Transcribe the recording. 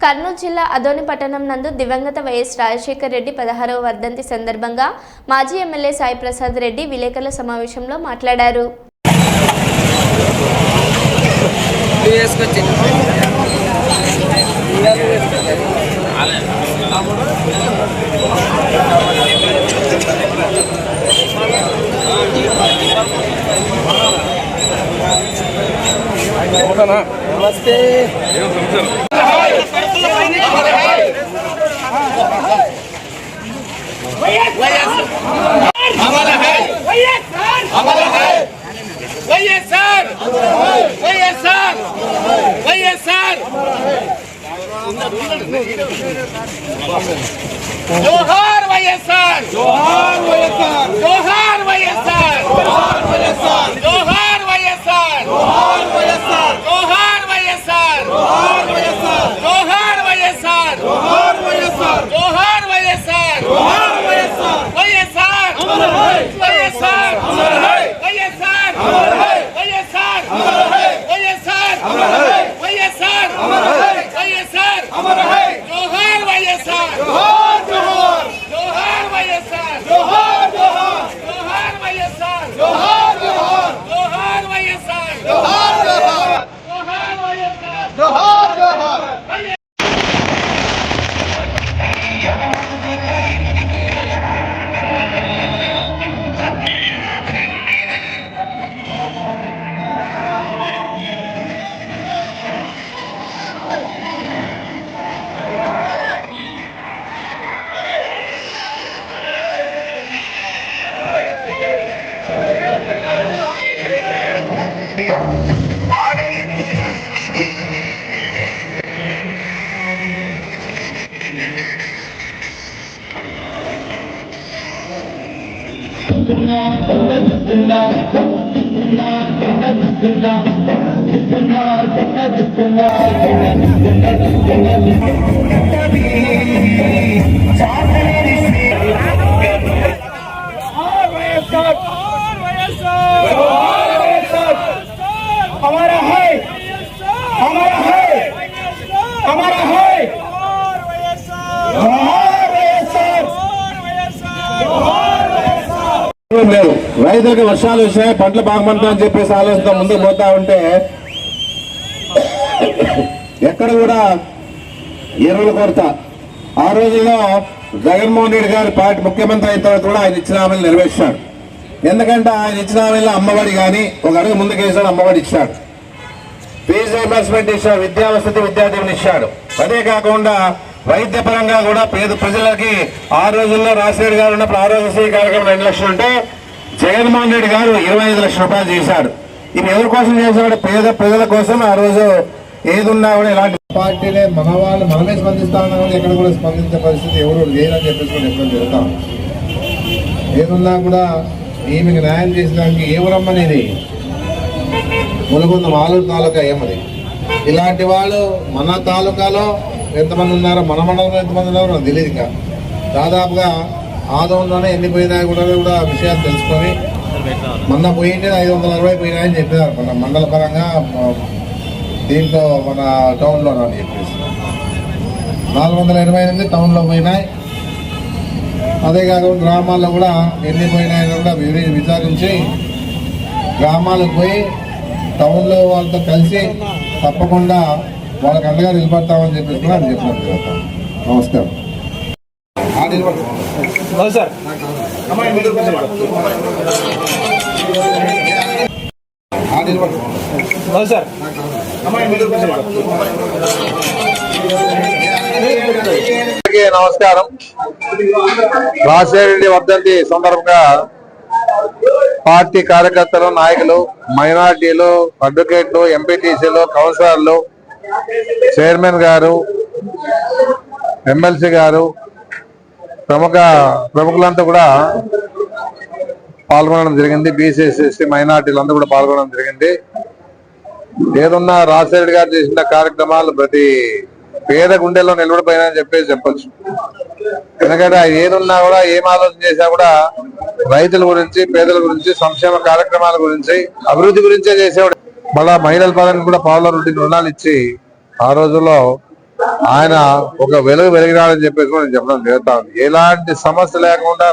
కర్నూలు జిల్లా అదోని పట్టణం నందు దివంగత వైఎస్ రాజశేఖర్ రెడ్డి పదహారవ వర్ధంతి సందర్భంగా మాజీ ఎమ్మెల్యే సాయి ప్రసాద్ రెడ్డి విలేకరుల సమావేశంలో మాట్లాడారు. నమస్తే. जोहार वयसर जोहार वयसर জোহার জোহার Yeah. हमारा है हमारा है हमारा है అవసరం లేదు రైతులకు వర్షాలు వచ్చాయి పంటలు బాగుపడతా అని చెప్పేసి ఆలోచన ముందుకు పోతా ఉంటే ఎక్కడ కూడా ఎరువుల కొరత. ఆ రోజుల్లో జగన్మోహన్ రెడ్డి గారు పార్టీ ముఖ్యమంత్రి అయిన తర్వాత కూడా ఆయన ఇచ్చిన హామీలు నెరవేర్చాడు. ఎందుకంటే ఆయన ఇచ్చిన హామీలో అమ్మఒడి కానీ ఒక అడుగు ముందుకేసాడు అమ్మఒడి ఇచ్చాడు. ఫీజు రీంబర్స్మెంట్ ఇచ్చాడు విద్యావసతి విద్యార్థులను ఇచ్చాడు. అదే కాకుండా వైద్య పరంగా కూడా పేద ప్రజలకి ఆ రోజుల్లో రాజశేఖర్ గారు ఉన్నప్పుడు ఆరోగ్యశ్రీ కార్యక్రమం రెండు లక్షలు ఉంటే జగన్మోహన్ రెడ్డి గారు ఇరవై ఐదు లక్షల రూపాయలు చేశాడు. ఇది ఎవరి కోసం చేశాడు? పేద ప్రజల కోసం ఆ రోజు ఏది ఉన్నా కూడా ఇలాంటి పార్టీలే మన వాళ్ళు మనమే స్పందిస్తా కూడా ఎక్కడ కూడా స్పందించే పరిస్థితి ఎవరు లేదని చెప్పేసి కూడా ఎప్పుడు జరుగుతాం ఏదున్నా కూడా ఈమెకి న్యాయం చేసడానికి ఇది ములుగుంద ఆలూరు తాలూకా ఏమది? ఇలాంటి వాళ్ళు మన తాలూకాలో ఎంతమంది ఉన్నారో మన మండలంలో ఎంతమంది ఉన్నారో నాకు తెలియదు ఇంకా. దాదాపుగా ఆదంలోనే ఎన్ని పోయినాయి కూడా కూడా విషయాలు తెలుసుకొని మొన్న పోయింటే ఐదు వందల అరవై పోయినాయని చెప్పారు మన మండల పరంగా దీంట్లో మన టౌన్లో అని చెప్పేసి. నాలుగు వందల ఎనభై ఎనిమిది టౌన్లో పోయినాయి. అదే కాకుండా గ్రామాల్లో కూడా ఎన్ని పోయినాయని కూడా వివరి- విచారించి గ్రామాలకు పోయి టౌన్లో వాళ్ళతో కలిసి తప్పకుండా వాళ్ళకి అండగా నిలబడతామని చెప్పేసి కూడా అని చెప్పినట్టు నమస్కారం. నమస్కారం. రాజశేఖరరెడ్డి వర్ధంతి సందర్భంగా పార్టీ కార్యకర్తలు నాయకులు మైనార్టీలు అడ్వకేట్లు ఎంపీటీసీలు కౌన్సిలర్లు చైర్మన్ గారు ఎమ్మెల్సీ గారు ప్రముఖ ప్రముఖులంతా కూడా పాల్గొనడం జరిగింది. బీసీసీ ఎస్సీ కూడా పాల్గొనడం జరిగింది. ఏదున్నా రాజశేఖర్ గారు చేసిన కార్యక్రమాలు ప్రతి పేద గుండెల్లో నిలబడిపోయినాయని చెప్పేసి చెప్పచ్చు. ఎందుకంటే ఆయన ఏదున్నా కూడా ఏం ఆలోచన చేసినా కూడా రైతుల గురించి పేదల గురించి సంక్షేమ కార్యక్రమాల గురించి అభివృద్ధి గురించే చేసేవాడు. మళ్ళా మహిళల పాలన కూడా పావుల నుండి రుణాలు ఇచ్చి ఆ రోజుల్లో ఆయన ఒక వెలుగు వెలిగినాడని చెప్పేసి కూడా నేను చెప్పడం జరుగుతా ఉంది. ఎలాంటి సమస్య లేకుండా